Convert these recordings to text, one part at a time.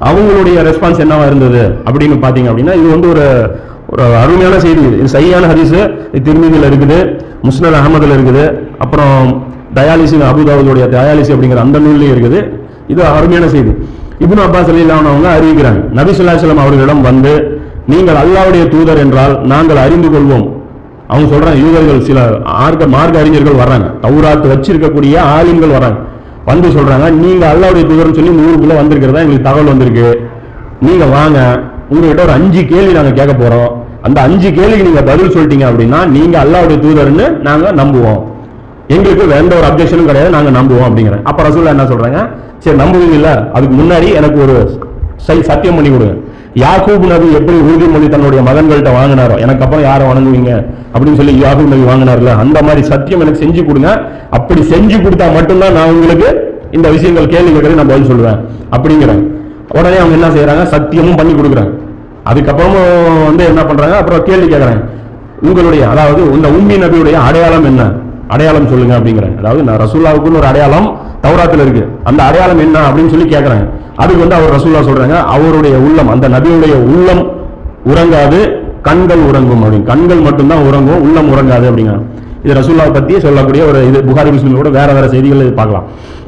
அவங்களுடைய ரெஸ்பான்ஸ் என்னவா இருந்தது அப்படின்னு பாத்தீங்க அப்படின்னா இது வந்து ஒரு ஒரு அருமையான செய்தி. இது. சரியான ஹதீஸ். திருமதியில் இருக்குது முஸ்னத் அகமதுல இருக்குது அப்புறம் தயாலிசி அபுதாபுடைய தயாலிசி அப்படிங்கிற அந்த நூல்லையும் இருக்குது. இது அருமையான செய்தி. இப்னு அப்பாஸ் அலிலான் அவங்க அறிவிக்கிறாங்க நபி ஸல்லல்லாஹு அவர்களிடம் வந்து நீங்கள் அல்லாவுடைய தூதர் என்றால் நாங்கள் அறிந்து கொள்வோம். அவங்க சொல்றாங்க யூதர்கள் சில ஆர்க்க மார்க்க அறிஞர்கள் வர்றாங்க. தௌராத்து வச்சிருக்கக்கூடிய ஆலிம்கள் வர்றாங்க. வந்து சொல்றாங்க நீங்க அல்லாவுடைய தூதர்னு சொல்லி இந்த ஊருக்குள்ள வந்திருக்கிறதா? எங்களுக்கு தகவல் வந்திருக்கு. நீங்க வாங்க. உங்ககிட்ட ஒரு அஞ்சு கேள்வி நாங்க கேட்க போறோம். அந்த அஞ்சு கேள்விக்கு நீங்க பதில் சொல்லிட்டீங்க அப்படின்னா நீங்க அல்லாவுடைய தூதர்னு நாங்க நம்புவோம். எங்களுக்கு எந்த ஒரு அப்ஜெக்ஷனும் கிடையாது. நாங்க நம்புவோம் அப்படிங்கிறேன் அப்ப ரசூல்லா என்ன சொல்றாங்க? சரி நம்புவீங்க இல்ல அதுக்கு முன்னாடி எனக்கு ஒரு சை- சத்தியம் பண்ணி கொடுங்க யாக்கூப் நபி எப்படி உறுதிமொழி தன்னுடைய மகன்கள்ட்ட வாங்கினாரோ எனக்கு அப்புறம் யாரை வணங்குவீங்க? அப்படின்னு சொல்லி யாகூப் நபி வாங்கினார்ல. அந்த மாதிரி சத்தியம் எனக்கு செஞ்சு கொடுங்க. அப்படி செஞ்சு கொடுத்தா மட்டும்தான் நான் உங்களுக்கு இந்த விஷயங்கள் கேள்வி கேட்கறது நான் பதில் சொல்லுவேன். அப்படிங்கிறேன் உடனே அவங்க என்ன செய்யறாங்க சத்தியமும் பண்ணி கொடுக்குறாங்க. அதுக்கப்புறமும் வந்து என்ன பண்றாங்க? அப்புறம் கேள்வி கேட்கறாங்க உங்களுடைய அதாவது இந்த உம்மி நபியுடைய அடையாளம் என்ன? அடையாளம் சொல்லுங்க அப்படிங்கிறாங்க. அதாவது நான் ரசூல்லாவுக்குன்னு ஒரு அடையாளம் தௌராத்தில் இருக்கு. அந்த அடையாளம் என்ன அப்படின்னு சொல்லி கேட்கறாங்க அதுக்கு வந்து அவர் ரசூல்லா சொல்றாங்க அவருடைய உள்ளம் அந்த நபியுடைய உள்ளம் உறங்காது கண்கள் உறங்கும் அப்படின்னு. கண்கள் மட்டும்தான் உறங்கும் உள்ளம் உறங்காது அப்படிங்கிறாங்க. இது ரசூல்லாவை பத்தி சொல்லக்கூடிய ஒரு இது புகாரி முஸ்லிம் கூட வேற வேற செய்திகள் பார்க்கலாம்.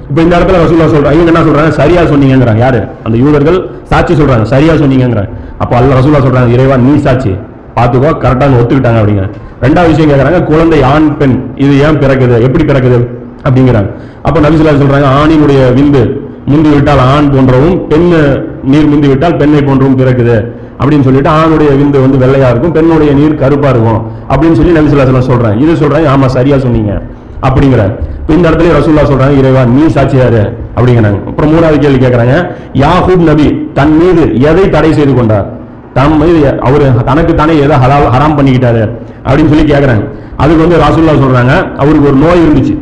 இப்போ இந்த இடத்துல ரசூல்லா சொல்றாங்க இவங்க என்ன சொல்றாங்க? சரியா சொன்னீங்கிறாங்க யாரு? அந்த யூதர்கள் சாட்சி சொல்றாங்க சரியா சொன்னீங்கிறாங்க அப்போ அல்ல ரசூல்லா சொல்றாங்க இறைவா நீ சாட்சி. பார்த்துக்கோ கரெக்டாக ஒத்துக்கிட்டாங்க அப்படிங்க ரெண்டாவது விஷயம் கேட்குறாங்க குழந்தை ஆண் பெண் இது ஏன் பிறக்குது? எப்படி பிறக்குது? அப்படிங்கிறாங்க. அப்போ நபிசுல்லா சொல்றாங்க ஆணினுடைய விந்து முந்தி விட்டால் ஆண் போன்றவும் பெண் நீர் முந்தி விட்டால் பெண்ணை போன்றவும் பிறக்குது. அப்படின்னு சொல்லிட்டு ஆணுடைய விந்து வந்து வெள்ளையா இருக்கும் பெண்ணுடைய நீர் கருப்பா இருக்கும். அப்படின்னு சொல்லி நபிசுல்லா சொல்றேன் இது சொல்றேன் ஆமா சரியா சொன்னீங்க. அப்படிங்கிறாங்க இந்த இடத்துல ரசூல்லா சொல்றாங்க இறைவா நீ சாட்சியாரு. அப்படிங்கிறாங்க. அப்புறம் மூணாவது கேள்வி கேட்கறாங்க யாஹூப் நபி தன் மீது எதை தடை செய்து கொண்டார்? தன் மீது அவர் தனக்கு தானே எதை ஹலால் ஹராம் பண்ணிக்கிட்டாரு. அப்படின்னு சொல்லி கேட்கறாங்க அதுக்கு வந்து ராசுல்லா சொல்றாங்க அவருக்கு ஒரு நோய் இருந்துச்சு.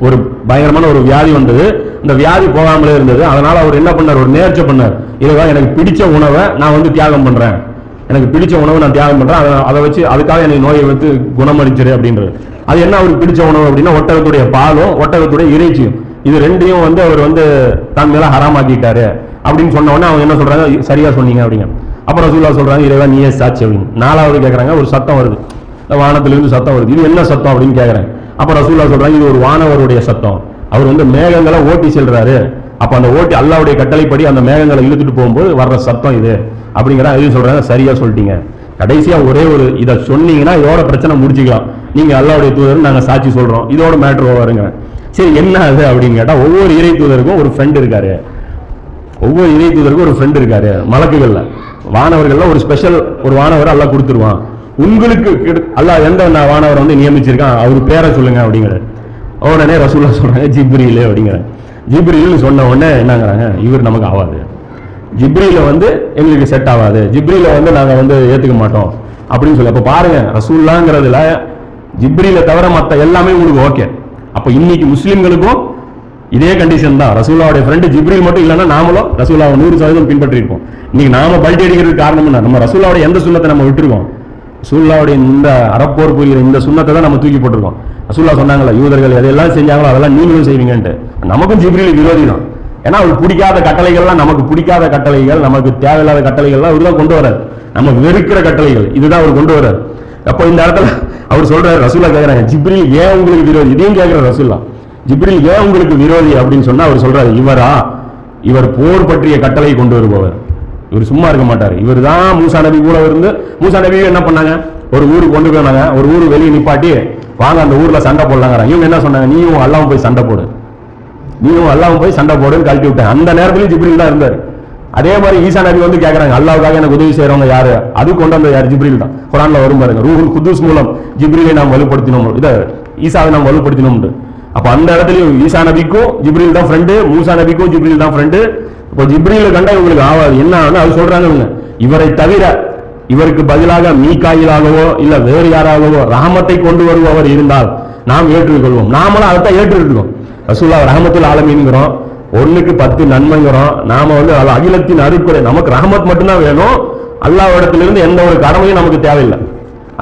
ஒரு பயங்கரமான ஒரு வியாதி வந்தது. இந்த வியாதி போகாமலே இருந்தது. அதனால அவர் என்ன பண்ணார்? ஒரு நேர்ச்சை பண்ணார். இதுதான் எனக்கு பிடிச்ச உணவை நான் வந்து தியாகம் பண்றேன். எனக்கு பிடிச்ச உணவை நான் தியாகம் பண்றேன். அதை- அதை வச்சு அதுக்காக எனக்கு நோயை வந்து குணமளிச்சிரு அப்படின்றது. அது என்ன அவருக்கு பிடிச்ச உணவு அப்படின்னா ஒட்டகத்துடைய பாலும் ஒட்டகத்துடைய இறைச்சியும். இது ரெண்டையும் வந்து அவர் வந்து தன் மேல ஹராமாக்கிட்டாரு அப்படின்னு சொன்ன உடனே அவங்க என்ன சொல்றாங்க? சரியா சொன்னீங்க அப்படிங்க. அப்புறம் ரசூல்லா சொல்றாங்க இறைவா நீயே சாட்சி அப்படின்னு. நாலாவது கேட்குறாங்க ஒரு சத்தம் வருது. வானத்திலிருந்து சத்தம் வருது. இது என்ன சத்தம் அப்படின்னு கேட்குறேன் அப்புறம் சூழல் சொல்றாங்க இது ஒரு வானவருடைய சத்தம். அவர் வந்து மேகங்களை ஓட்டி செல்றாரு. அப்ப அந்த ஓட்டி அல்லாவுடைய கட்டளைப்படி அந்த மேகங்களை இழுத்துட்டு போகும்போது வர்ற சத்தம் இது. அப்படிங்கிற அதையும் சொல்றாங்க சரியா சொல்லிட்டீங்க. கடைசியா ஒரே ஒரு இதை சொன்னீங்கன்னா இதோட பிரச்சனை முடிச்சுக்கலாம். நீங்க அல்லாவுடைய தூதர் நாங்க சாட்சி சொல்றோம். இதோட மேட்ரு வருங்க சரி என்ன அது அப்படின்னு கேட்டா ஒவ்வொரு இறை தூதருக்கும் ஒரு ஃப்ரெண்ட் இருக்காரு. ஒவ்வொரு இறை தூதருக்கும் ஒரு ஃப்ரெண்ட் இருக்காரு மலக்குகள்ல. வானவர்கள்ல ஒரு ஸ்பெஷல் ஒரு வானவர் எல்லாம் கொடுத்துருவான். உங்களுக்கு கிடு- எந்த வானவர் வானவரை வந்து நியமிச்சிருக்கான்? அவர் பேரை சொல்லுங்க அப்படிங்கிற உடனே ரசூல்லா சொல்கிறாங்க ஜிப்ரியில் அப்படிங்கிறாங்க. ஜிப்ரியில் சொன்ன உடனே என்னங்கிறாங்க இவர் நமக்கு ஆகாது ஜிப்ரியில் வந்து எங்களுக்கு செட் ஆகாது ஜிப்ரியில் வந்து நாங்கள் வந்து ஏற்றுக்க மாட்டோம். அப்படின்னு சொல்லி அப்போ பாருங்க ரசூல்லாங்கிறதுல ஜிப்ரியில் தவிர மற்ற எல்லாமே உங்களுக்கு ஓகே அப்போ இன்னைக்கு முஸ்லீம்களுக்கும் இதே கண்டிஷன் தான். ரசூலாவுடைய ஃப்ரெண்டு ஜிப்ரில் மட்டும் இல்லைன்னா நாமளும் ரசூலாவை நூறு சதவீதம் பின்பற்றிருப்போம். இன்னைக்கு நாம பல்ட்டி அடிக்கிறதுக்கு காரணம் என்ன? நம்ம ரசூலாவுடைய எந்த சுண்ணத்தை நம்ம விட்டுருக்கோம்? ரசூல்லாவுடைய இந்த அறப்போர் புரிகிற இந்த சுண்ணத்தை தான் நம்ம தூக்கி போட்டிருக்கோம். ரசூல்லா சொன்னாங்களா யூதர்கள் எதையெல்லாம் செஞ்சாங்களோ அதெல்லாம் நீங்களும் செய்வீங்கன்ட்டு. நமக்கும் ஜிப்ரீல் விரோதி தான். ஏன்னா அவருக்கு பிடிக்காத கட்டளைகள்லாம் நமக்கு பிடிக்காத கட்டளைகள் நமக்கு தேவையில்லாத கட்டளைகள்லாம் அவர் தான் கொண்டு வராது நம்ம வெறுக்கிற கட்டளைகள் இதுதான் அவர் கொண்டு வரார் அப்போ இந்த இடத்துல அவர் சொல்றாரு ரசூல்லா கேக்குறாங்க ஜிப்ரில் ஏன் உங்களுக்கு விரோதி? இதையும் கேட்குற ரசூல்லா ஜிப்ரில் ஏன் உங்களுக்கு விரோதி அப்படின்னு சொன்னா அவர் சொல்றாரு இவரா இவர் போர் பற்றிய கட்டளை கொண்டு வருபவர். இவர் சும்மா இருக்க மாட்டார். இவர் தான் மூசா நபி கூட இருந்து மூசா நபியும் என்ன பண்ணாங்க? ஒரு ஊருக்கு கொண்டு போனாங்க. ஒரு ஊர் வெளியே நிப்பாட்டி வாங்க அந்த ஊரில் சண்டை போடலாங்கிறாங்க. இவங்க என்ன சொன்னாங்க? நீயும் அல்லாவும் போய் சண்டை போடு. நீயும் அல்லாவும் போய் சண்டை போடுன்னு கழட்டி விட்டேன். அந்த நேரத்துலையும் ஜிப்ரில் தான் இருந்தார். அதே மாதிரி ஈசா நபி வந்து கேட்குறாங்க அல்லாவுக்காக எனக்கு உதவி செய்கிறவங்க யார்? அது கொண்டு வந்த யார்? ஜிப்ரில் தான். குரானில் வரும் பாருங்க ரூஹுல் குதூஸ் மூலம் ஜிப்ரிலை நாம் வலுப்படுத்தினோம். இதை ஈசாவை நாம் வலுப்படுத்தினோம்னு அப்போ அந்த இடத்துலையும் ஈசா நபிக்கும் ஜிப்ரில் தான் ஃப்ரெண்டு மூசா நபிக்கும் ஜிப்ரில் தான் ஃப்ரெண்டு இப்போ ஜிப்ரியில் கண்டா இவங்களுக்கு ஆகாது என்ன ஆகுதுன்னு அது சொல்கிறாங்க இவங்க இவரை தவிர இவருக்கு பதிலாக மீக்காயிலாகவோ இல்ல வேறு யாராகவோ ராமத்தை கொண்டு வருபவர் இருந்தால் நாம் ஏற்றுக்கொள்வோம். நாமளும் அதைத்தான் ஏற்றுக்கிட்டோம் ரசூல்லா ரஹமத்துல் ஆலமீன்கிறோம் ஒண்ணுக்கு பத்து நன்மைங்கிறோம். நாம வந்து அகிலத்தின் அருக்குறை. நமக்கு ரஹமத் மட்டும்தான் வேணும். அல்லாவிடத்திலிருந்து எந்த ஒரு கடமையும் நமக்கு தேவையில்லை.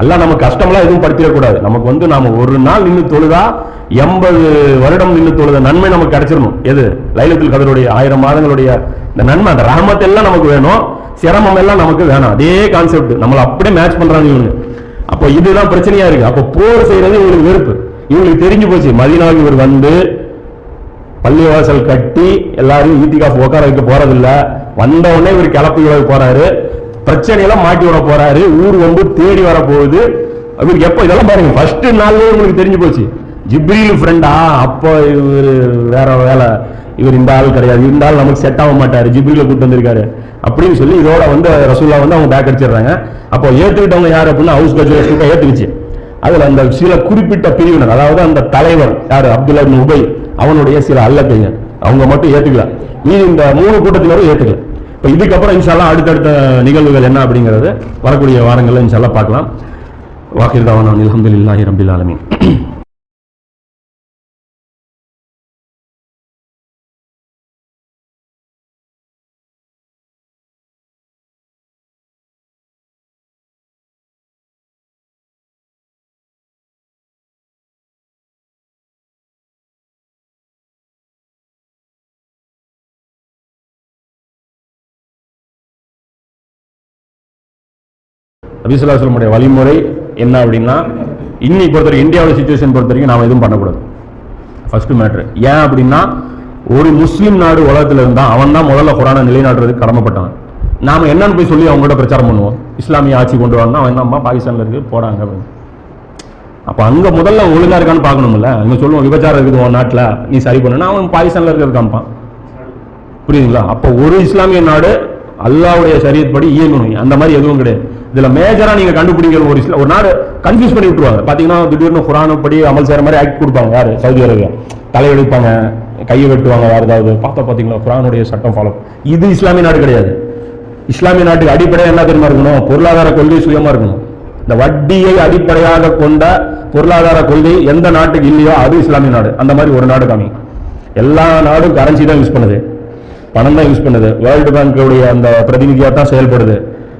அல்லாஹ் நம்ம கஷ்டமெல்லாம் எதுவும் படுத்திடக்கூடாது. நமக்கு வந்து நாம ஒரு நாள் நின்று தொழுதா எண்பது வருடம் நின்று தொழுத நன்மை நமக்கு கிடைச்சிடணும் எது? லைலத்தில் கதருடைய ஆயிரம் மாதங்களுடைய இந்த நன்மை அந்த ரஹமத் எல்லாம் நமக்கு வேணும். சிரமம் எல்லாம் நமக்கு வேணாம். அதே கான்செப்ட் நம்மளை அப்படியே மேட்ச் பண்றாங்க இவங்க. அப்போ இதுதான் பிரச்சனையா இருக்கு. அப்போ போர் செய்யறது இவங்களுக்கு வெறுப்பு. இவங்களுக்கு தெரிஞ்சு போச்சு. மதினாவுக்கு இவர் வந்து பள்ளிவாசல் கட்டி எல்லாரையும் ஈத்திகாஃப் உட்கார வைக்க போறதில்ல. வந்த உடனே இவர் கிளப்பி விட போறாரு. பிரச்சனையெல்லாம் மாட்டி விட போறாரு. ஊர் வந்து தேடி வர போகுது இவருக்கு எப்போ இதெல்லாம் பாருங்க. ஃபர்ஸ்ட் நாள்லயே உங்களுக்கு தெரிஞ்சு போச்சு. ஜிப்ரீல் ஃப்ரெண்டா அப்போ இவர் வேற வேலை. இவர் இந்த ஆள் கிடையாது இந்த ஆள் நமக்கு செட் ஆக மாட்டாரு ஜிப்ரீல கூட்டு வந்திருக்காரு அப்படின்னு சொல்லி இதோட வந்து ரசூல்லா வந்து அவங்க பேக் அடிச்சிடுறாங்க. அப்போ ஏற்றுக்கிட்டவங்க யார் அப்படின்னா ஹவுஸ் கட்சி ஏற்றுக்குச்சு அதுல அந்த சில குறிப்பிட்ட பிரிவினர் அதாவது அந்த தலைவர் யார்? அப்துல்லா உபை அவனுடைய சில அல்லக்கைங்க. அவங்க மட்டும் ஏற்றுக்கலாம் மீதி இந்த மூணு கூட்டத்தினரும் ஏற்றுக்கலாம் இப்போ இதுக்கப்புறம் இன்ஷால்லாம் அடுத்தடுத்த நிகழ்வுகள் என்ன அப்படிங்கிறது வரக்கூடிய வாரங்களில் இன்ஷால்லாம் பார்க்கலாம். வாக்கில் தாவான அல்ஹம்துலில்லாஹி ரபில் ஆலமின். அபிசுல்லாஸ்லமுடைய வழிமுறை என்ன அப்படின்னா இன்னைக்கு பொறுத்த வரைக்கும் இந்தியாவோட சுச்சுவேஷன் பொறுத்த வரைக்கும் நாம் எதுவும் பண்ணக்கூடாது. ஃபர்ஸ்ட் மேட்ரு ஏன் அப்படின்னா ஒரு முஸ்லீம் நாடு உலகத்தில் இருந்தால் அவன் தான் முதல்ல குரானை நிலைநாட்டுறதுக்கு கடமைப்பட்டான் நாம என்னன்னு போய் சொல்லி அவங்ககிட்ட பிரச்சாரம் பண்ணுவோம். இஸ்லாமிய ஆட்சி கொண்டு வரணும் அவன் தான் பாகிஸ்தானில் இருக்கு போடாங்க அப்படின்னு. அப்போ அங்கே முதல்ல ஒழுங்காக இருக்கான்னு பார்க்கணும்ல. அங்கே சொல்லுவோம் விபச்சாரம் இருக்குது உன் நாட்டில் நீ சரி பண்ணுனா அவன் பாகிஸ்தானில் இருக்கிறது காமிப்பான். புரியுதுங்களா? அப்போ ஒரு இஸ்லாமிய நாடு அல்லாவுடைய சரியப்படி இயங்கணும். அந்த மாதிரி எதுவும் கிடையாது. இதுல மேஜரா நீங்க கண்டுபிடிக்கிற ஒரு இஸ்லா ஒரு நாடு கன்ஃபியூஸ் பண்ணி விட்டுருவாங்க. பாத்தீங்கன்னா திடீர்னு குரான் படி அமல் செய்யற மாதிரி ஆக்ட் கொடுப்பாங்க. யாரு? Saudi Arabia. தலையெடுப்பாங்க கையை வெட்டுவாங்க வேற ஏதாவது. பார்த்தா பாத்தீங்களா குரானுடைய சட்டம் ஃபாலோ இது இஸ்லாமிய நாடு கிடையாது. இஸ்லாமிய நாட்டுக்கு அடிப்படையாக என்ன தெரியுமா இருக்கணும்? பொருளாதார கொள்கை சுயமா இருக்கணும். இந்த வட்டியை அடிப்படையாக கொண்ட பொருளாதார கொள்கை எந்த நாட்டுக்கு இல்லையோ அது இஸ்லாமிய நாடு. அந்த மாதிரி ஒரு நாடு காமி. எல்லா நாடும் கரன்சி தான் யூஸ் பண்ணுது. பணம் தான் யூஸ் பண்ணுது. வேர்ல்டு பேங்க்குடைய அந்த பிரதிநிதியாக தான் செயல்படுது.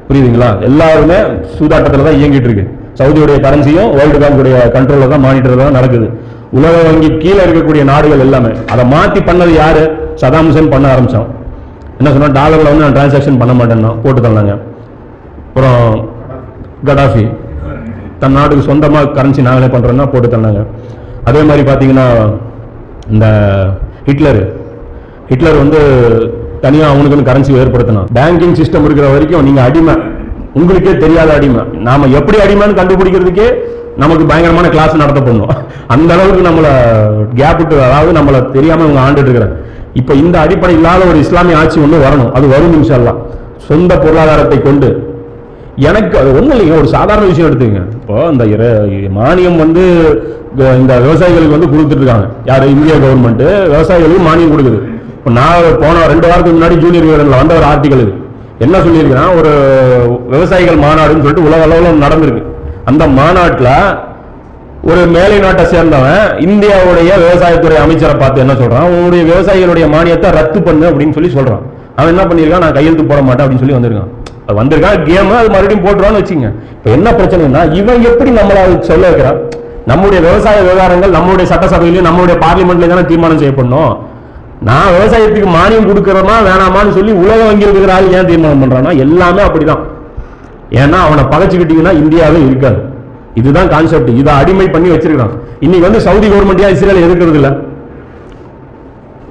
புரியுதுங்களா? எல்லாருமே சூதாட்டத்தில் தான் இயங்கிட்டு இருக்கு. சவுதியுடைய கரன்சியும் வேர்ல்டு பேங்குடைய கண்ட்ரோலில் தான் மானிட்டர் தான் நடக்குது. உலக வங்கி கீழே இருக்கக்கூடிய நாடுகள் எல்லாமே அதை மாற்றி பண்ணது யார்? சதாம் ஹுசேன் பண்ண ஆரம்பித்தோம் என்ன சொன்னால் டாலரில் வந்து நான் டிரான்சாக்ஷன் பண்ண மாட்டேன்னா போட்டு தந்தாங்க. அப்புறம் கடாஃபி தன் நாட்டுக்கு சொந்தமாக கரன்சி நாங்களே பண்ணுறோன்னா போட்டு தந்தாங்க. அதே மாதிரி பார்த்தீங்கன்னா இந்த ஹிட்லர் ஹிட்லர் வந்து தனியாக அவனுக்குன்னு கரன்சி ஏற்படுத்தணும் பேங்கிங் சிஸ்டம் இருக்கிற வரைக்கும் நீங்கள் அடிமை. உங்களுக்கே தெரியாத அடிமை. நாம எப்படி அடிமைன்னு கண்டுபிடிக்கிறதுக்கே நமக்கு பயங்கரமான கிளாஸ் நடத்தப்படணும் அந்த அளவுக்கு நம்மளை கேப் விட்டு அதாவது நம்மளை தெரியாமல் இவங்க ஆண்டுட்டு இருக்கிறாங்க. இப்போ இந்த அடிப்படை இல்லாத ஒரு இஸ்லாமிய ஆட்சி ஒன்று வரணும். அது வரும் எல்லாம் சொந்த பொருளாதாரத்தை கொண்டு. எனக்கு அது ஒன்றும் இல்லைங்க. ஒரு சாதாரண விஷயம் எடுத்துங்க இப்போ இந்த மானியம் வந்து இந்த விவசாயிகளுக்கு வந்து கொடுத்துட்டு இருக்காங்க. இந்திய கவர்மெண்ட்டு விவசாயிகளுக்கு மானியம் கொடுக்குது. நான் போன ரெண்டு வாரத்துக்கு முன்னாடி ஜூனியர் வீரன்ல வந்த ஒரு ஆர்டிகல் இது. என்ன சொல்லியிருக்கிறான் ஒரு விவசாயிகள் மாநாடுன்னு சொல்லிட்டு உலக அளவில் நடந்திருக்கு. அந்த மாநாட்டில் ஒரு மேலை நாட்டை சேர்ந்தவன் இந்தியாவுடைய விவசாயத்துறை அமைச்சரை பார்த்து என்ன சொல்றான்? உன்னுடைய விவசாயிகளுடைய மானியத்தை ரத்து பண்ணு அப்படின்னு சொல்லி சொல்றான். அவன் என்ன பண்ணியிருக்கான்? நான் கையெழுத்து போட மாட்டேன் அப்படின்னு சொல்லி வந்திருக்கான். அது வந்திருக்கான் கேம் அது மறுபடியும் போட்டுருவான்னு வச்சுங்க. இப்போ என்ன பிரச்சனைனா இவன் எப்படி நம்மளை அது சொல்ல வைக்கிறான்? நம்முடைய விவசாய விவகாரங்கள் நம்முடைய சட்டசபையிலையும் நம்மளுடைய பார்லிமெண்ட்லேயும் தானே தீர்மானம் செய்யப்படணும்? நான் விவசாயத்துக்கு மானியம் கொடுக்கறோமா வேணாமான்னு சொல்லி உலக வங்கியில் இருக்கிற ஆள் ஏன் தீர்மானம் பண்றான்னா எல்லாமே அப்படிதான். ஏன்னா அவனை பகைச்சுக்கிட்டீங்கன்னா இந்தியாவே இருக்காது. இதுதான் கான்செப்ட் இதை அடிமை பண்ணி வச்சிருக்கிறான். இன்னைக்கு வந்து சவுதி கவர்மெண்ட் இஸ்ரேல் எதிர்க்கிறது இல்ல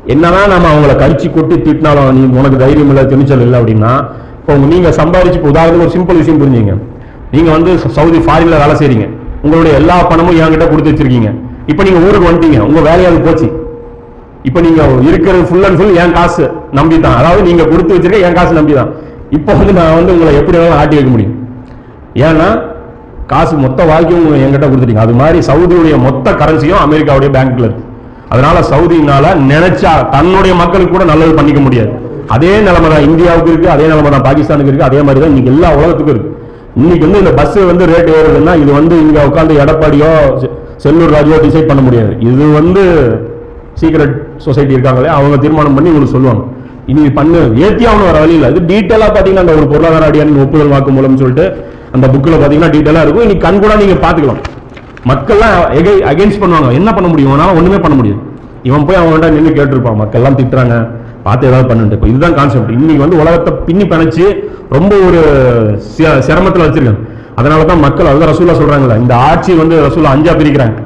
என்னதான் நம்ம அவங்கள கரிச்சு கொட்டி திட்டினாலும் நீ உனக்கு தைரியம் இல்லை துணிச்சல் இல்லை அப்படின்னா இப்போ உங்க- நீங்க சம்பாதிச்சு உதாரணத்துக்கு ஒரு சிம்பிள் விஷயம் புரிஞ்சுங்க. நீங்க வந்து சவுதி ஃபாரின்ல வேலை செய்றீங்க. உங்களுடைய எல்லா பணமும் என்கிட்ட கொடுத்து வச்சிருக்கீங்க. இப்போ நீங்க ஊருக்கு வந்துட்டீங்க. உங்க வேலையாவது போச்சு. இப்போ நீங்க இருக்கிறது ஃபுல் அண்ட் ஃபுல் என் காசு நம்பி தான் அதாவது நீங்க கொடுத்து வச்சிருக்க என் காசு நம்பி தான் இப்போ வந்து நான் வந்து உங்களை எப்படி வேணாலும் ஆட்டி வைக்க முடியும். ஏன்னா காசு மொத்த வாழ்க்கையும் என்கிட்ட கொடுத்துட்டீங்க. அது மாதிரி சவுதியுடைய மொத்த கரன்சியும் அமெரிக்காவுடைய பேங்க்ல இருக்கு. அதனால சவுதினால நினைச்சா தன்னுடைய மக்களுக்கு கூட நல்லது பண்ணிக்க முடியாது. அதே நிலைமை தான் இந்தியாவுக்கு இருக்கு அதே நிலைமை தான் பாகிஸ்தானுக்கு இருக்கு அதே மாதிரி தான் இன்னைக்கு எல்லா உலகத்துக்கும் இருக்கு. இன்னைக்கு வந்து இந்த பஸ் வந்து ரேட் ஏறுதுன்னா இது வந்து இங்க உட்காந்து எடப்பாடியோ செ- செல்லூர் ராஜோ டிசைட் பண்ண முடியாது. இது வந்து சீக்ரெட் சொசைட்டி இருக்காங்களே அவங்க தீர்மானம் பண்ணி உங்களுக்கு சொல்லுவாங்க. இனி பண்ணு. ஏற்றி ஆகணும் வர வழியில் அது இது டீட்டெயிலாக பார்த்தீங்கன்னா அந்த ஒரு பொருளாதார அடியான ஒப்புதல் வாக்கு மூலம் சொல்லிட்டு அந்த புக்கில் பார்த்தீங்கன்னா டீட்டெயிலாக இருக்கும். இனி கண் கூட நீங்கள் பார்த்துக்கலாம் மக்கள்லாம் அகைன்ஸ்ட் பண்ணுவாங்க. என்ன பண்ண முடியும்? ஆனால் ஒன்றுமே பண்ண முடியும் இவன் போய் அவன்கிட்ட நின்று கேட்டிருப்பான். மக்கள்லாம் திட்டுறாங்க. பார்த்து ஏதாவது பண்ணுட்டு இப்போ இதுதான் கான்செப்ட் இன்னைக்கு வந்து உலகத்தை பின்னி பிணைச்சு ரொம்ப ஒரு சிரமத்தில் வச்சிருக்காங்க. அதனால தான் மக்கள் அதுதான் ரசூலா சொல்கிறாங்களே இந்த ஆட்சி வந்து ரசூலா அஞ்சா பிரிக்கிறாங்க.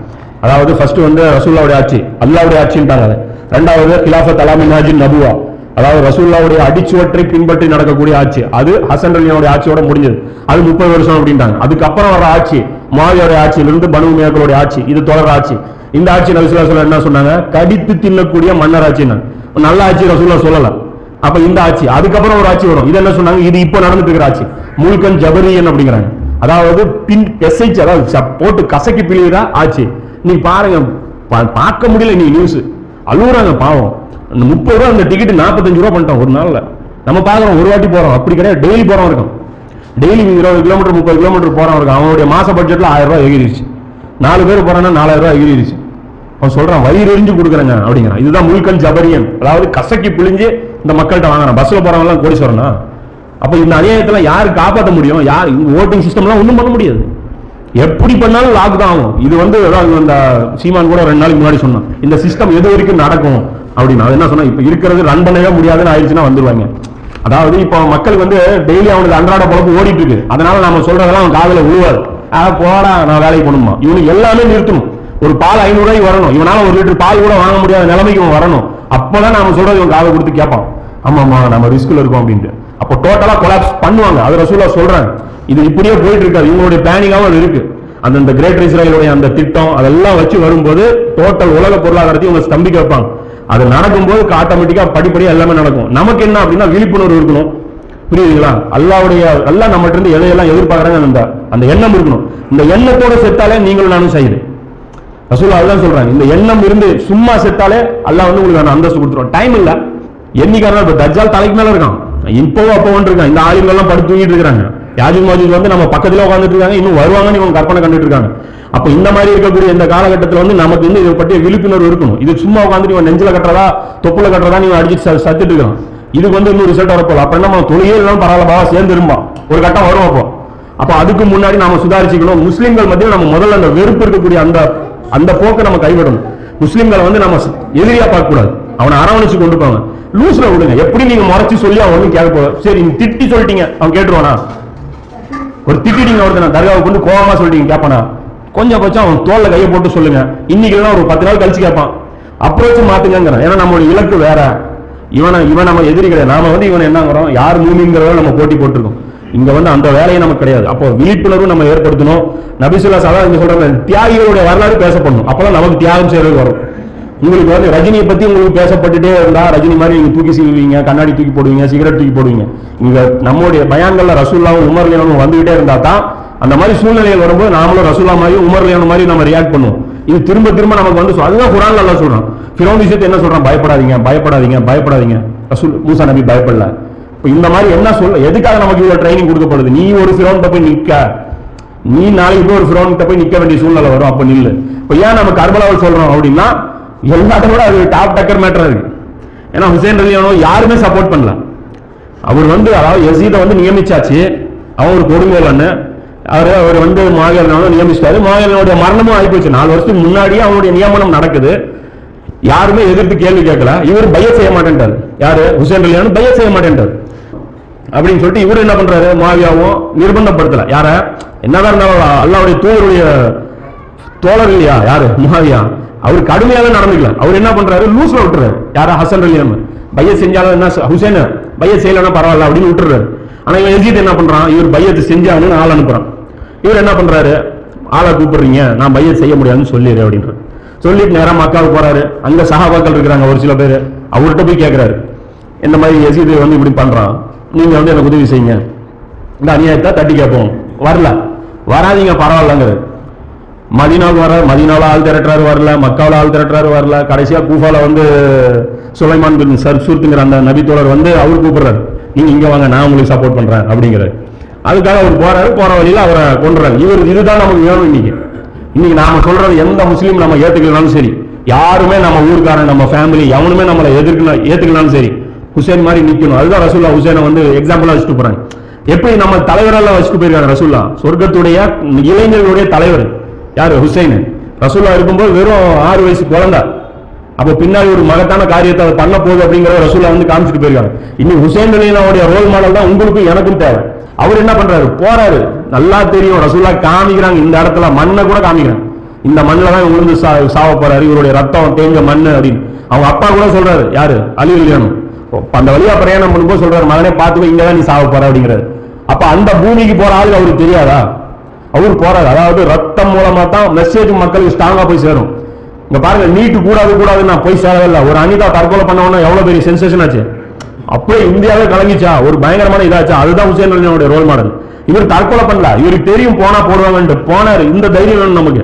அதாவது ஃபர்ஸ்ட் வந்து ரசூல்லாவுடைய ஆட்சி அல்லாவுடைய ஆட்சின்ட்டாங்க அதை. ரெண்டாவது கிலாஃபத் அலாமி நாஜின் நபுவா. அதாவது ரசூல்லாவுடைய அடிச்சுவற்றை பின்பற்றி நடக்கக்கூடிய ஆட்சி. அது ஹசன் அலியாவுடைய ஆட்சியோட முடிஞ்சது. அது முப்பது வருஷம் அப்படின்ட்டாங்க அதுக்கப்புறம் வர ஆட்சி மாவியோட ஆட்சியிலிருந்து பனு மேக்களுடைய ஆட்சி. இது தொடர் ஆட்சி. இந்த ஆட்சி ரசூல்லா சொல்ல என்ன சொன்னாங்க? கடித்து தின்னக்கூடிய மன்னர் ஆட்சின்னு. நல்ல ஆட்சி ரசூல்லா சொல்லல. அப்ப இந்த ஆட்சி அதுக்கப்புறம் ஒரு ஆட்சி வரும். இது என்ன சொன்னாங்க? இது இப்போ நடந்துட்டு இருக்கிற ஆட்சி. முல்கன் ஜபரியன் அப்படிங்கிறாங்க. அதாவது பின் எஸ்ஐச்சு அதாவது போட்டு கசக்கி பிழிகிற ஆட்சி. நீ பாருங்க பா- பார்க்க முடியல நீ நியூஸ் அழுகுறாங்க பாவம். அந்த முப்பது ரூபா அந்த டிக்கெட் நாற்பத்தஞ்சு ரூபா பண்ணிட்டோம் ஒரு நாளில். நம்ம பார்க்குறோம் ஒரு வாட்டி போகிறோம் அப்படி கிடையாது. டெய்லி போகிறோம் இருக்கும். டெய்லி இருபது கிலோமீட்டர் முப்பது கிலோமீட்டர் போகிறோம் இருக்கும். அவனுடைய மாச பட்ஜெட்டில் ஆயிரம் ரூபாய் எகிரிச்சு நாலு பேர் போகிறேன்னா நாலாயிரம் ரூபாய் எகிரிச்சு அவன் சொல்கிறான் வயிறு எரிஞ்சு கொடுக்குறேங்க அப்படிங்கிறான். இதுதான் முல்கன் ஜபரியன். அதாவது கசக்கி பிழிஞ்சு இந்த மக்கள்கிட்ட வாங்குறான். பஸ்ஸில் போகிறவங்களாம் கோடி கோடீஸ்வரனா? அப்போ இந்த அநியாயத்துல யாரு காப்பாற்ற முடியும்? யார் ஓட்டிங் சிஸ்டம்லாம் ஒன்றும் பண்ண முடியாது. எப்படி பண்ணாலும் லாக் தான் ஆகும். இது வந்து அந்த சீமான் கூட ரெண்டு நாளைக்கு முன்னாடி சொன்னான். இந்த சிஸ்டம் எது வரைக்கும் நடக்கும்? அப்படின்னு. அது என்ன சொன்னா இப்ப இருக்கிறது ரன் பண்ணவே முடியாதுன்னு ஆயிடுச்சுன்னா வந்துருவாங்க. அதாவது இப்போ மக்கள் வந்து டெய்லி அவனுக்கு அன்றாட பொழப்பு ஓடிட்டு இருக்கு அதனால நாம சொல்றதெல்லாம் அவன் காதல விழுவாது. ஆ போடா நான் வேலைக்கு போகணுமா இவனுக்கு எல்லாமே நிறுத்தணும். ஒரு பால் ஐநூறு ரூபாய்க்கு வரணும். இவனால ஒரு லிட்டர் பால் கூட வாங்க முடியாத நிலைமைக்கு இவன் வரணும். அப்பதான் நாம சொல்றது இவன் காதை கொடுத்து கேட்பான். ஆமாமா நம்ம ரிஸ்க்ல இருக்கோம் அப்படின்ட்டு. அப்போ டோட்டலா கொலாப்ஸ் பண்ணுவாங்க. அது ரசூலா சொல்றாங்க இது இப்படியே போயிட்டு இருக்காது இவங்களுடைய பிளானிங்காவும் அது இருக்கு. அந்த இந்த கிரேட் இஸ்ரேலுடைய அந்த திட்டம் அதெல்லாம் வச்சு வரும்போது டோட்டல் உலக பொருளாதாரத்தையும் இவங்க ஸ்தம்பிக்க வைப்பாங்க. அது நடக்கும்போது ஆட்டோமேட்டிக்கா படிப்படியா எல்லாமே நடக்கும். நமக்கு என்ன அப்படின்னா விழிப்புணர்வு இருக்கணும். புரியுதுங்களா? அல்லாவுடைய அல்லா நம்மகிட்ட இருந்து எதையெல்லாம் எதிர்பார்க்கறாங்க அந்த அந்த எண்ணம் இருக்கணும். இந்த எண்ணத்தோட செத்தாலே நீங்களும் நானும் செய்யுது ரசூலா அதுதான் சொல்றாங்க இந்த எண்ணம் இருந்து சும்மா செத்தாலே அல்லாஹ் வந்து உங்களுக்கு நான் அந்தஸ்து கொடுத்துருவோம் டைம் இல்ல. என்னைக்காரனா இப்ப தஜ்ஜால் தலைக்கு மேல இருக்கான். இப்போவும் அப்போ இருக்கான் இந்த ஆளுங்க படுத்து தூங்கிட்டு இருக்கிறாங்க. யாஜூஜ் மாஜூஜ் வந்து நம்ம பக்கத்துல உட்காந்துட்டு இருக்காங்க இன்னும் வருவாங்கன்னு இவங்க கற்பனை கண்டுட்டு இருக்காங்க. அப்போ இந்த மாதிரி இருக்கக்கூடிய இந்த காலகட்டத்தில் வந்து நமக்கு வந்து இதை பற்றிய விழிப்புணர்வு இருக்கணும். இது சும்மா உட்காந்துட்டு இவன் நெஞ்சில் கட்டுறதா தொப்புல கட்டுறதா நீங்க அடிச்சு சத்துட்டு இருக்கான். இதுக்கு வந்து இன்னும் ரிசல்ட் வரப்போல. அப்ப நம்ம தொழிலே இல்லாம பரவாயில்ல பாவா சேர்ந்து இருமா ஒரு கட்டம் வரும் அப்போ. அப்போ அதுக்கு முன்னாடி நாம சுதாரிச்சுக்கணும். முஸ்லீம்கள் மத்தியில் நம்ம முதல்ல அந்த வெறுப்பு இருக்கக்கூடிய அந்த அந்த போக்கை நம்ம கைவிடணும். முஸ்லீம்களை வந்து நம்ம எதிரியா பார்க்கக்கூடாது. அவனை அரவணைச்சு கொண்டு போவாங்க லூஸ்ல விடுங்க. எப்படி நீங்க முறைச்சு சொல்லி அவன் ஒன்றும் கேட்க போற சரி நீங்க திட்டி சொல்லிட்டீங்க. அவன் கேட்டுருவானா? ஒரு திட்டிட்டீங்க ஒருத்தன தர்காவுக்கு வந்து கோவமா சொல்லிட்டீங்க கேட்பானா கொஞ்சம் கொஞ்சம் அவன் தோல்ல கையை போட்டு சொல்லுங்க. இன்னைக்கு இல்லைன்னா ஒரு பத்து நாள் கழிச்சு கேட்பான் அப்ரோச் மாத்துங்கிறேன் ஏன்னா நம்மளோட இலக்கு வேற. இவனை இவன் நம்ம எதிரி கிடையாது. நாம வந்து இவன் என்னங்கிறோம்? யார் மூமிங்கிறத நம்ம போட்டி போட்டிருக்கோம். இங்க வந்து அந்த வேலையை நமக்கு கிடையாது. அப்போ விழிப்புணர்வு நம்ம ஏற்படுத்தணும். நபிசுல்லா சாதா இங்க சொல்றாங்க தியாகிகளுடைய வரலாறு பேசப்படணும். அப்பதான் நமக்கு தியாகம் செய்யறது வரும். உங்களுக்கு வந்து ரஜினியை பத்தி உங்களுக்கு பேசப்பட்டுட்டே இருந்தா ரஜினி மாதிரி நீங்க தூக்கி சீவுவீங்க கண்ணாடி தூக்கி போடுவீங்க சிகரெட் தூக்கி போடுவீங்க. இங்க நம்மளுடைய பயான்கள்ல ரசூல்லாவும் உமர் லியானும் வந்துகிட்டே இருந்தா தான் அந்த மாதிரி சூழ்நிலைகள் வரும்போது நாமளும் ரசூல்லா மாதிரி உமர்லியானு மாதிரி நம்ம ரியாக்ட் பண்ணுவோம். இது திரும்ப திரும்ப நமக்கு வந்து அதுதான் குரான் நல்லா சொல்றான். ஃபிரோன் விஷயத்தை என்ன சொல்றான்? பயப்படாதீங்க பயப்படாதீங்க பயப்படாதீங்க. ரசூல் மூசா நபி பயப்படல. இப்போ இந்த மாதிரி என்ன சொல்ல எதுக்காக நமக்கு இவ்வளவு ட்ரைனிங் கொடுக்கப்படுது? நீ ஒரு ஃபிரோன்ட்ட போய் நிக்க. நீ நாளைக்கு போய் ஒரு ஃபிரோன்கிட்ட போய் நிக்க வேண்டிய சூழ்நிலை வரும் அப்ப நில்லு. இப்ப ஏன் நம்ம கர்பலாவில் சொல்றோம் அப்படின்னா எல்லாத்த கூட அது டாப் டக்கர் மேட்டர் இருக்கு. ஏன்னா ஹுசேன் ரலியானோ யாருமே சப்போர்ட் பண்ணல. அவர் வந்து அதாவது யசீதை வந்து நியமிச்சாச்சு. அவன் ஒரு கொடுங்கோலன்னு. அவர் அவர் வந்து மாவீரனை நியமிச்சிட்டாரு. மாவீரனுடைய மரணமும் ஆகிப்போச்சு. நாலு வருஷத்துக்கு முன்னாடியே அவனுடைய நியமனம் நடக்குது. யாருமே எதிர்த்து கேள்வி கேட்கல. இவர் பைய செய்ய மாட்டேன்ட்டார். யாரு? ஹுசேன் ரலியானு பைய செய்ய மாட்டேன்ட்டாரு. அப்படின்னு சொல்லிட்டு இவர் என்ன பண்றாரு? மாவியாவும் நிர்பந்தப்படுத்தல. யார? என்னதான் இருந்தாலும் அல்லாவுடைய தூதருடைய தோழர் இல்லையா? யாரு? மாவியா. அவர் கடுமையாக நடந்துக்கலாம் அவர் என்ன பண்றாரு? லூஸ்ல விட்டுறாரு. யாரா? ஹசன் அலியம் பைய செஞ்சாலும் என்ன? ஹுசேன. பைய செய்யலன்னா பரவாயில்ல அப்படின்னு விட்டுறாரு. ஆனா இவன் எஜித் என்ன பண்றான்? இவர் பையத்தை செஞ்சான்னு ஆள் அனுப்புறான். இவர் என்ன பண்றாரு? ஆளை கூப்பிடுறீங்க. நான் பைய செய்ய முடியாதுன்னு சொல்லிடு அப்படின்ற சொல்லிட்டு நேரம் மக்காவுக்கு போறாரு. அங்க சகாபாக்கள் இருக்கிறாங்க ஒரு சில பேர். அவர்கிட்ட போய் கேட்கிறாரு இந்த மாதிரி எசிதை வந்து இப்படி பண்றான். நீங்க வந்து எனக்கு உதவி செய்யுங்க. இந்த அநியாயத்தை தட்டி கேட்போம். வரல. வராதீங்க பரவாயில்லங்கிறது மதினாவுக்கு வர மதினாவில் ஆள் திரட்டுறாரு வரல மக்காவில் ஆள் திரட்டுறாரு வரல. கடைசியாக கூஃபாவில் வந்து சுலைமான் பின் சர்சூர்த்துங்கிற அந்த நபித்தோழர் வந்து அவர் கூப்பிடுறாரு. நீங்கள் இங்கே வாங்க நான் உங்களுக்கு சப்போர்ட் பண்ணுறேன் அப்படிங்கிறாரு. அதுக்காக அவர் போறாரு போற வழியில் அவரை கொண்டுறாரு இவர் இதுதான் நமக்கு வேணும் இன்னைக்கு. இன்னைக்கு நாம சொல்றது எந்த முஸ்லீம் நம்ம ஏத்துக்கலனாலும் சரி. யாருமே நம்ம ஊருக்காரன் நம்ம ஃபேமிலி எவனுமே நம்மளை எதிர்க்கணும் ஏத்துக்கலாலும் சரி. ஹுசேன் மாதிரி நிக்கணும். அதுதான் ரசூல்லா ஹுசேனை வந்து எக்ஸாம்பிளா வச்சுட்டு போறாங்க. எப்படி நம்ம தலைவரெல்லாம் வச்சுட்டு போயிருக்காங்க ரசூல்லா சொர்க்கத்துடைய இளைஞர்களுடைய தலைவர். யார்? ஹுசைன். ரசூல்லா இருக்கும்போது வெறும் ஆறு வயசு குழந்தை. அப்போ பின்னாடி ஒரு மகத்தான காரியத்தை அதை பண்ண போகுது அப்படிங்கிற ரசூல்லா வந்து காமிச்சிட்டு போயிருக்காங்க இன்னும் ஹுசைன் அலினாவுடைய ரோல் மாடல் தான் உங்களுக்கும் எனக்கும் தேவை. அவர் என்ன பண்றாரு? போறாரு. நல்லா தெரியும். ரசூல்லா காமிக்கிறாங்க. இந்த இடத்துல மண்ணை கூட காமிக்கிறாங்க. இந்த மண்ணில் தான் விழுந்து சா சாவ போறாரு. இவருடைய ரத்தம் தேஞ்ச மண் அப்படின்னு. அவங்க அப்பா கூட சொல்றாரு. யாரு? அலி கல்யாணம் அந்த வழியா பிரயாணம் பண்ணும்போது சொல்றாரு மகனே பார்த்து இங்க தான் நீ சாவ போற அப்படிங்கிறாரு. அப்ப அந்த பூமிக்கு போற ஆளுக்கு அவருக்கு தெரியாதா? அவர் போறாரு. அதாவது ரத்தம் மூலமா தான் மெசேஜ் மக்களுக்கு ஸ்ட்ராங்கா போய் சேரும். இங்க பாருங்க நீட்டு கூடாது கூடாது நான் போய் சேரவில்லை. ஒரு அனிதா தற்கொலை பண்ணவனா எவ்வளவு பெரிய சென்சேஷன் ஆச்சு? அப்படியே இந்தியாவே கலங்கிச்சா? ஒரு பயங்கரமான இதாச்சா? அதுதான் ஹுசேன் அலினுடைய ரோல் மாடல் இவர் தற்கொலை பண்ணல. இவருக்கு தெரியும் போனா போடுவாங்கன்ட்டு போனாரு. இந்த தைரியம் வேணும் நமக்கு.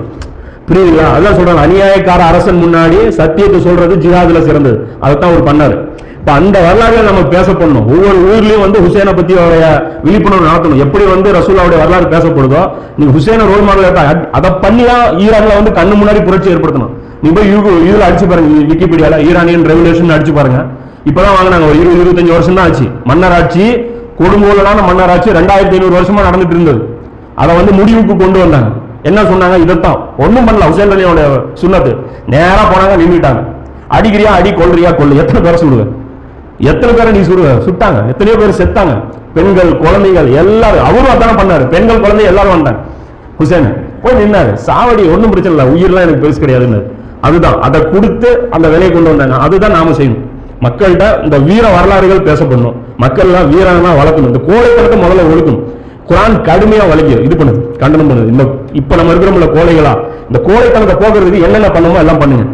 புரியுதுங்களா? அதான் சொல்றாங்க அநியாயக்கார அரசன் முன்னாடி சத்தியத்தை சொல்றது ஜிஹாதுல சிறந்தது. அதைத்தான் அவர் பண்ணாரு. இப்ப அந்த வரலாறுல நம்ம பேச பண்ணணும் ஒவ்வொரு ஊர்லயும் வந்து ஹுசேனை பத்தி அவருடைய விழிப்புணர்வு நடத்தணும். எப்படி வந்து ரசூலாவுடைய வரலாறு பேசப்படுதோ நீங்க ஹுசேனை ரோல் மாடல் எடுத்தா அதை பண்ணி தான் ஈரான்ல வந்து கண்ணு முன்னாடி புரட்சி ஏற்படுத்தணும். நீங்க போய் இதுல அடிச்சு பாருங்க விக்கிபீடியால. ஈரானியன் ரெவல்யூஷன் அடிச்சு பாருங்க. இப்பதான் வாங்கினாங்க. ஒரு இருபது இருபத்தஞ்சு வருஷம் தான் ஆச்சு. மன்னர் ஆட்சி கொடுங்கோலான மன்னர் ஆட்சி ரெண்டாயிரத்தி ஐநூறு வருஷமா நடந்துட்டு இருந்தது. அதை வந்து முடிவுக்கு கொண்டு வந்தாங்க. என்ன சொன்னாங்க? இதைத்தான். ஒண்ணும் பண்ணல. ஹுசேன் அலியோட சுண்ணத்து. நேரா போனாங்க நின்றுட்டாங்க அடிக்கிறியா அடி கொள்றியா கொள்ளு எத்தனை பேரை சொல்லுவேன்? எத்தனை பேரை நீ சுடுவ சுட்டாங்க? எத்தனையோ பேர் செத்தாங்க. பெண்கள் குழந்தைகள் எல்லாரும் அவரும் அதான பண்ணாரு. பெண்கள் குழந்தை எல்லாரும் வந்தாங்க. ஹுசேன் போய் நின்னாரு. சாவடி ஒன்றும் பிரச்சனை இல்லை. உயிர்லாம் எனக்கு பெருசு கிடையாதுன்னு அதுதான். அதை கொடுத்து அந்த வேலையை கொண்டு வந்தாங்க. அதுதான் நாம செய்யணும். மக்கள்கிட்ட இந்த வீர வரலாறுகள் பேசப்படணும். மக்கள்லாம் வீரனா வளர்க்கணும். இந்த கோழைத்தனத்தை முதல்ல ஒழுக்கணும். குரான் கடுமையா வளைக்கு இது பண்ணுது. கண்டனம் பண்ணுது. இந்த இப்ப நம்ம இருக்கிறோம்ல கோழைகளா? இந்த கோழைத்தனத்தை போகிறதுக்கு என்னென்ன பண்ணுமோ எல்லாம் பண்ணுங்க.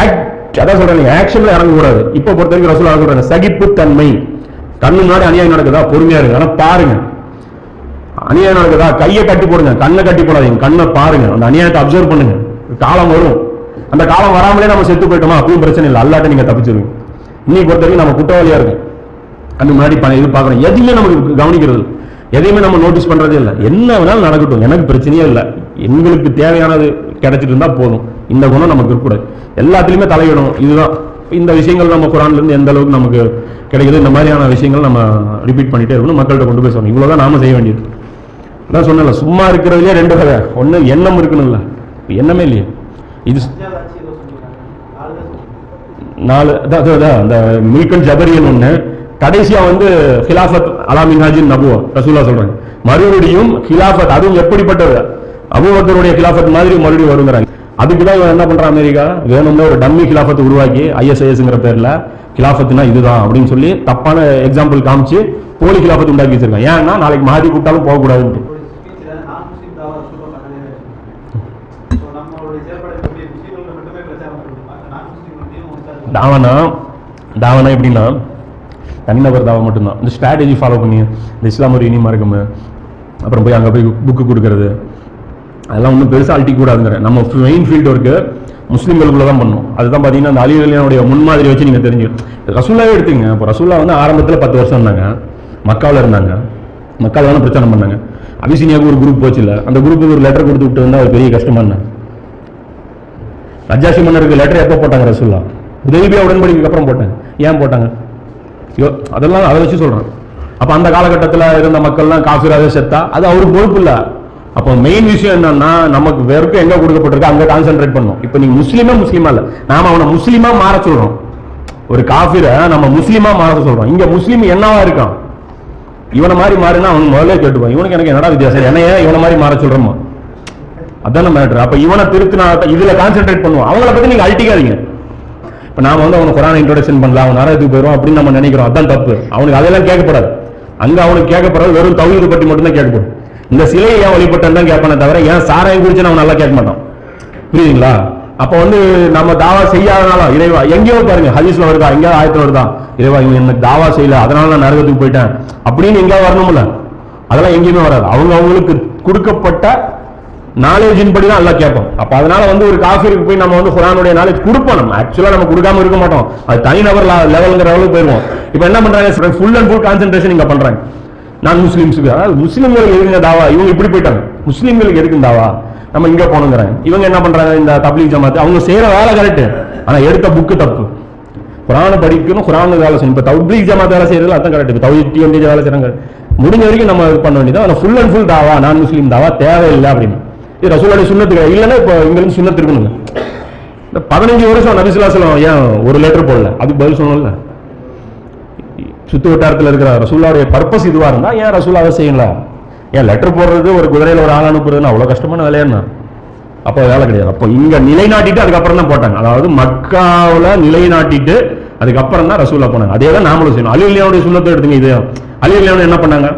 ஆக்ட் அதான் சொல்றேன் ஆக்ஷன்ல இறங்கக்கூடாது. இப்ப பொறுத்த வரைக்கும் ரசூலா சொல்றாங்க சகிப்புத்தன்மை. கண்ணு முன்னாடி அநியாயம் நடக்குதா? பொறுமையா இருக்கு ஆனா பாருங்க. அநியாயம் நடக்குதா? கையை கட்டி போடுங்க. கண்ணை கட்டி போடாதீங்க. கண்ணை பாருங்க. அந்த அநியாயத்தை அப்சர்வ் பண்ணுங்க. காலம் வரும். அந்த காலம் வராமலே நம்ம செத்து போயிட்டோமா? அப்பவும் பிரச்சனை இல்லை. அல்லாட்ட நீங்க தப்பிச்சிருவீங்க. இன்னைக்கு பொறுத்த வரைக்கும் நம்ம குற்றவாளியா இருக்கும். அந்த முன்னாடி பணம் இது பார்க்கணும். எதுவுமே நமக்கு கவனிக்கிறது எதையுமே நம்ம நோட்டீஸ் பண்றதே இல்லை. என்ன வேணாலும் நடக்கட்டும். எனக்கு பிரச்சனையே இல்லை. எங்களுக்கு தேவையானது கிடைச்சிட்டு இருந்தா போதும். இந்த குணம் நமக்கு இருக்கக்கூடாது. எல்லாத்துலேயுமே தலையிடும் இதுதான். இந்த விஷயங்கள் நம்ம குரான்லேருந்து எந்த அளவுக்கு நமக்கு கிடைக்குது இந்த மாதிரியான விஷயங்கள் நம்ம ரிப்பீட் பண்ணிகிட்டே இருக்கணும். மக்கள்கிட்ட கொண்டு போய் சொல்லணும். இவ்வளவுதான் நாம செய்ய வேண்டியது. அதான் சொன்னல சும்மா இருக்கிறதுலயே ரெண்டு வகை ஒன்று எண்ணம் இருக்கணும்ல எண்ணமே இல்லையே. இது நாலு அதான் அந்த மில்கன் ஜபரியன் ஒன்று கடைசியா வந்து ஹிலாஃபத் அலா மின்ஹாஜின் நபுவா ரசூலா சொல்றாங்க. மறுபடியும் ஹிலாஃபத் அதுவும் எப்படிப்பட்டது? அபுபக்கருடைய ஹிலாஃபத் மாதிரி மறுபடியும் வருங்கிறாங்க. அதுக்கு தான் இவன் என்ன பண்றான் அமெரிக்கா? வேணும்னு ஒரு டம்மி கிலாஃபத்தை உருவாக்கி ஐஎஸ்ஐஎஸ்ங்கிற பேர்ல ஹிலாஃபத்னா இதுதான் அப்படின்னு சொல்லி தப்பான எக்ஸாம்பிள் காமிச்சு போலி ஹிலாஃபத் உண்டாக்கி வச்சிருக்கான். ஏன்னா நாளைக்கு மாறி கூப்பிட்டாலும் போகக்கூடாதுன்ட்டு. தாவனா தாவனா எப்படின்னா தனிநபர் தாவம் மட்டும்தான். இந்த ஸ்ட்ராட்டஜி ஃபாலோ பண்ணி இந்த இஸ்லாம் ஒரு இனிமா இருக்குமே அப்புறம் போய் அங்கே போய் புக்கு கொடுக்கறது. அதெல்லாம் ஒன்றும் பெருசாக அழட்டிக்கூடாதுங்கிற நம்ம மெயின் ஃபீல்டு ஒர்க்கு முஸ்லீம்களுக்குள்ள தான் பண்ணோம். அதுதான் பார்த்தீங்கன்னா அந்த அலிகலியனுடைய முன்மாதிரி வச்சு நீங்கள் தெரிஞ்சு ரசூல்லாவே எடுத்துங்க இப்போ ரசூல்லா வந்து ஆரம்பத்தில் பத்து வருஷம் இருந்தாங்க. மக்காவில் இருந்தாங்க. மக்காவில் தானே பிரச்சனை பண்ணாங்க. அபிசீனியாவுக்கு ஒரு குரூப் போச்சு இல்லை அந்த குரூப்புக்கு ஒரு லெட்டர் கொடுத்து விட்டு வந்தால் அது பெரிய கஷ்டமா ரஜாசி மன்னருக்கு லெட்டர் எப்போ போட்டாங்க ரசூல்லா? உதவியா உடன்படிக்கைக்கு அப்புறம் போட்டாங்க. ஏன் போட்டாங்க? யோ அதெல்லாம் அதை வச்சு சொல்கிறேன் அப்போ அந்த காலகட்டத்தில் இருந்த மக்கள்லாம் காசுராக செத்தா அது அவருக்கு பொறுப்பு இல்லை. அப்போ மெயின் விஷயம் என்னன்னா நமக்கு வெறுக்கும் எங்க கொடுக்கப்பட்டிருக்கு அங்க கான்சென்ட்ரேட் பண்ணும் இப்போ நீ முஸ்லீமா முஸ்லீமா இல்ல. நாம அவனை முஸ்லீமா மாற சொல்றோம். ஒரு காஃபிரை நம்ம முஸ்லீமா மாற சொல்றோம். இங்க முஸ்லீம் என்னவா இருக்கான்? இவனை மாதிரி மாறினா அவன் முதல்ல கேட்டுப்பான். இவனுக்கு எனக்கு என்னடா வித்தியாசம்? என்னையே இவனை மாதிரி மாற சொல்றோமா? அதான மேட்ரு அப்ப இவனை திருத்தினா இதுல கான்சென்ட்ரேட் பண்ணுவோம். அவங்கள பத்தி நீங்க அழட்டிக்காதீங்க இப்ப நாம வந்து அவனுக்கு குரான இன்ட்ரோடக்ஷன் பண்ணலாம். அவன் நரகத்துக்கு போயிடும் அப்படின்னு நம்ம நினைக்கிறோம். அதான் தப்பு. அவனுக்கு அதெல்லாம் கேட்கப்படாது. அங்க அவனுக்கு கேட்கப்படுறது வெறும் தௌஹீது பற்றி மட்டும்தான் கேட்கப்படும். இந்த சிலையை ஏன் வழிபட்டேன் தான் கேட்பானே தவிர ஏன் சாராயம் குடிச்சு அவன் நல்லா கேட்க மாட்டான். புரியுதுங்களா? அப்போ வந்து நம்ம தாவா செய்யாதனால இறைவா எங்கேயோ பாருங்க ஹதீஸ்ல வருதா எங்கேயாவது ஆயத்துல வருதா? இறைவா இவன் எனக்கு தாவா செய்யல அதனால நான் நரகத்துக்கு போயிட்டேன். அப்படின்னு எங்கேயாவது வரணும்ல. அதெல்லாம் எங்கேயுமே வராது. அவங்க அவங்களுக்கு கொடுக்கப்பட்ட நாலேஜின் படி தான் எல்லாம் கேட்போம். அப்போ அதனால வந்து ஒரு காஃபிருக்கு போய் நம்ம வந்து குரானுடைய நாலேஜ் கொடுப்போம் நம்ம. ஆக்சுவலா நம்ம கொடுக்காம இருக்க மாட்டோம். அது தனிநபர் லெவலுங்கிற அளவுக்கு போயிருவோம். இப்போ என்ன பண்றாங்க? ஃபுல் அண்ட் ஃபுல் கான்சென்ட்ரேஷன் இங்கே பண்றாங்க. நான் முஸ்லீம்ஸுக்கு அதாவது முஸ்லீம்களுக்கு எதுங்க தாவா இவங்க இப்படி போயிட்டாங்க. முஸ்லீம்களுக்கு எதுக்கு தாவா? நம்ம இங்க போகணுங்கிறாங்க இவங்க என்ன பண்றாங்க? இந்த தப்லீக் ஜமாத் அவங்க செய்யற வேலை கரெக்ட் ஆனா எடுத்த புக்கு தப்பு. குரான படிக்கணும் குரானுக்கு வேலை செய்யணும். இப்போ தப்லீக் ஜமாத் வேலை செய்யறதுல அதான் கரெக்ட் இப்போ தௌஹீத் டிஎம்டி வேலை செய்யறாங்க. முடிஞ்ச வரைக்கும் நம்ம இது பண்ண வேண்டியது ஆனால் ஃபுல் அண்ட் ஃபுல் தாவா நான் முஸ்லீம் தாவா தேவையில்லை அப்படின்னு. இது ரசூலுடைய சுண்ணத்துக்கு இல்லைன்னா இப்போ இங்கிருந்து சுண்ணத்து இருக்கணுங்க இந்த பதினஞ்சு வருஷம் நபிசுல்லாசலம் ஏன் ஒரு லெட்டர் போடல? அதுக்கு பதில் சொல்லணும்ல. சுத்து வட்டாரத்தில் இருக்கிற ரசூல்லாவுடைய பர்பஸ் இதுவாக இருந்தால் ஏன் ரசூலாக செய்யுங்களா ஏன் லெட்டர் போடுறது ஒரு குதிரையில் ஒரு ஆள் அனுப்புறதுன்னு அவ்வளோ கஷ்டமான வேலையாண்ணா அப்போ வேலை கிடையாது. அப்போ இங்கே நிலைநாட்டிட்டு அதுக்கப்புறம் தான் போட்டாங்க. அதாவது மக்காவில் நிலைநாட்டிட்டு அதுக்கப்புறம் தான் ரசூலா போனாங்க. அதே தான் நாமளும் செய்யணும். அலி சுண்ணத்தை எடுத்துங்க இது. அலிலியானு என்ன பண்ணாங்க?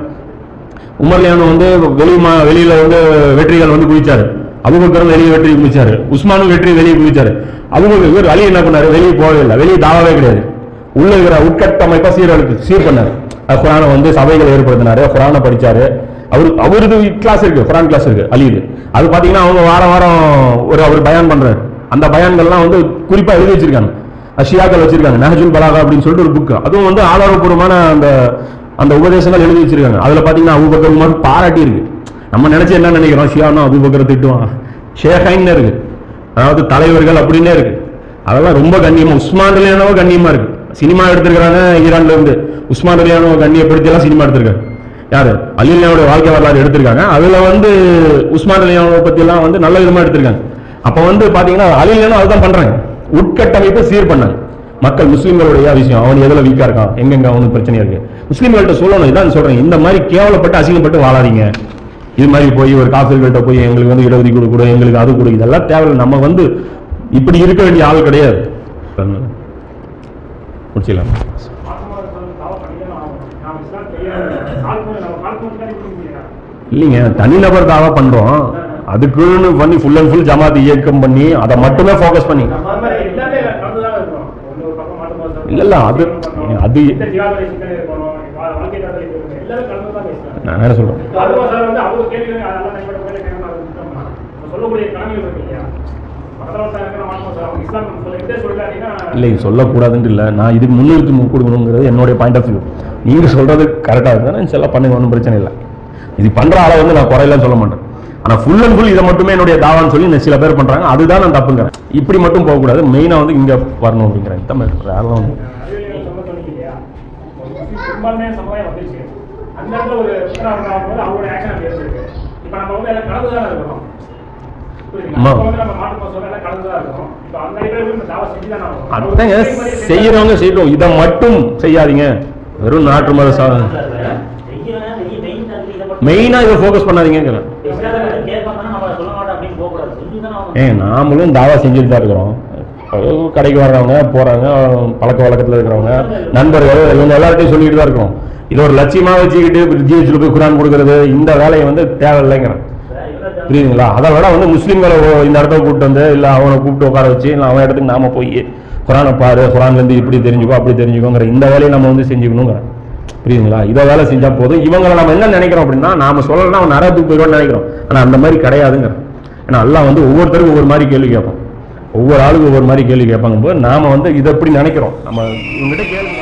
உமர்லியானு வந்து வெளி மா- வந்து வெற்றிகள் வந்து குதிச்சாரு அபுபக்கரும் வெளியே வெற்றி குதிச்சாரு உஸ்மானும் வெற்றி வெளியே குதிச்சாரு அவங்க இவர் அலி என்ன பண்ணாரு? வெளியே போகவே இல்லை. வெளியே தாவாவே கிடையாது. உள்ள இருக்கிற உட்கட்டமைப்பை சீரழிப்பு சீர் பண்ணார். குரானை வந்து சபைகளை ஏற்படுத்தினாரு குரானை படிச்சாரு. அவரு அவரது கிளாஸ் இருக்கு குரான் கிளாஸ் இருக்கு அலிது. அது பாத்தீங்கன்னா அவங்க வாரம் வாரம் ஒரு அவர் பயான் பண்றாரு. அந்த பயான்கள்லாம் வந்து குறிப்பா எழுதி வச்சிருக்காங்க. ஷியாக்கள் வச்சிருக்காங்க நஹஜுல் பலாகா அப்படின்னு சொல்லிட்டு ஒரு புக் அதுவும் வந்து ஆதாரபூர்வமான அந்த அந்த உபதேசங்கள் எழுதி வச்சிருக்காங்க. அதுல பாத்தீங்கன்னா அபூபக்கர் உமர் பாராட்டி இருக்கு. நம்ம நினைச்சு என்ன நினைக்கிறோம்? ஷியானா அபூபக்கரை திட்டுவான். ஷேஹைன்னு இருக்கு. அதாவது தலைவர்கள் அப்படின்னே இருக்கு. அதெல்லாம் ரொம்ப கண்ணியமா உஸ்மான் கண்ணியமா இருக்கு. சினிமா எடுத்திருக்கிறாங்க ஈரான்ல இருந்து. உஸ்மான் அலியானோ கண்ணியப்படுத்தி எல்லாம் சினிமா எடுத்திருக்காங்க யாரு? அலியானோட வாழ்க்கை வரலாறு எடுத்திருக்காங்க. அதுல வந்து உஸ்மான் அலியானோ பத்தி எல்லாம் வந்து நல்ல விதமா எடுத்திருக்காங்க. அப்ப வந்து பாத்தீங்கன்னா அலியானோ அதுதான் பண்றாங்க உட்கட்டமைப்பை சீர் பண்ணாங்க மக்கள் முஸ்லீம்களுடைய விஷயம். அவன் எதுல வீக்கா இருக்கான்? எங்கெங்க அவனுக்கு பிரச்சனை இருக்கு? முஸ்லீம்கள்ட்ட சொல்லணும். இதான் சொல்றேன். இந்த மாதிரி கேவலப்பட்டு அசிங்கப்பட்டு வாழாதீங்க. இது மாதிரி போய் ஒரு காசுகள்கிட்ட போய் எங்களுக்கு வந்து இடஒதுக்கீடு கொடு எங்களுக்கு அது கொடு. இதெல்லாம் தேவையில்லை. நம்ம வந்து இப்படி இருக்க வேண்டிய ஆள் கிடையாது. முடிச்சிடலாம் இல்லைங்க தனிநபர் தாவா பண்றோம். அதுக்குன்னு பண்ணி ஃபுல் அண்ட் ஃபுல் ஜமாத் இயக்கம் பண்ணி அதை மட்டுமே ஃபோக்கஸ் பண்ணி. இல்ல, இல்ல, அது- அது- நான் என்ன சொல்றேன். இல்லை இது சொல்லக்கூடாதுன்னு இல்லை. நான் இதுக்கு முன்னிறுத்தி கொடுக்கணுங்கிறது என்னுடைய பாயிண்ட் ஆஃப் வியூ நீங்கள் சொல்கிறது கரெக்டாக இருந்தால் செல்லாம் பண்ணுங்க ஒன்றும் பிரச்சனை இல்லை. இது பண்ணுற ஆளை வந்து நான் குறையலன்னு சொல்ல மாட்டேன். ஆனால் ஃபுல் அண்ட் ஃபுல் இதை மட்டுமே என்னுடைய தாவான்னு சொல்லி இந்த சில பேர் பண்ணுறாங்க அதுதான் நான் தப்புங்கிறேன். இப்படி மட்டும் போகக்கூடாது. மெயினாக வந்து இங்கே வரணும் அப்படிங்கிறேன் தமிழ் வேற வந்து அந்த இடத்துல ஒரு அவங்களுடைய ஆக்ஷன் இப்போ நம்ம வந்து எல்லாம் கலந்து தானே இருக்கிறோம் தாவா செஞ்சா- செய்யறவங்க செய்யட்டும். இதை மட்டும் செய்யாதீங்க. வெறும் நாட்டு மத சாதனை மெயினா இதை ஃபோக்கஸ் பண்ணாதீங்கிறேன் ஏன் நாமளும் தாவா செஞ்சுட்டு தான் இருக்கிறோம். கடைக்கு வர்றவங்க போறாங்க பழக்க வழக்கத்துல இருக்கிறவங்க நண்பர்கள் இவங்க எல்லார்ட்டையும் சொல்லிட்டு தான் இருக்கோம். இது ஒரு லட்சியமா வச்சுக்கிட்டு ஜிஹெச்ல போய் குரான் கொடுக்கறது இந்த வேலையை வந்து தேவையில்லைங்கிறேன். புரியுதுங்களா? அதை விட வந்து முஸ்லீம்களை ஓ- இந்த இடத்த கூப்பிட்டு வந்து இல்லை அவனை கூப்பிட்டு உட்கார வச்சு இல்லை அவன் இடத்துக்கு நாம போய் குரானை பாரு குரான்லேருந்து இப்படி தெரிஞ்சுக்கோ அப்படி தெரிஞ்சுக்கோங்கிற இந்த வேலையை நம்ம வந்து செஞ்சுக்கணுங்கிற. புரியுதுங்களா? இதை வேலை செஞ்சால் போதும். இவங்களை நம்ம என்ன நினைக்கிறோம் அப்படின்னா நாம சொல்லலாம் அவன் நரகத்துக்கு போயிடுவான்னு நினைக்கிறோம். ஆனால் அந்த மாதிரி கிடையாதுங்கிற. ஏன்னா எல்லாம் வந்து ஒவ்வொருத்தருக்கும் ஒவ்வொரு மாதிரி கேள்வி கேட்போம் ஒவ்வொரு ஆளுக்கு ஒவ்வொரு மாதிரி கேள்வி கேட்பாங்க போது நாம வந்து இதை எப்படி நினைக்கிறோம்? நம்ம இவங்ககிட்ட கேள்வி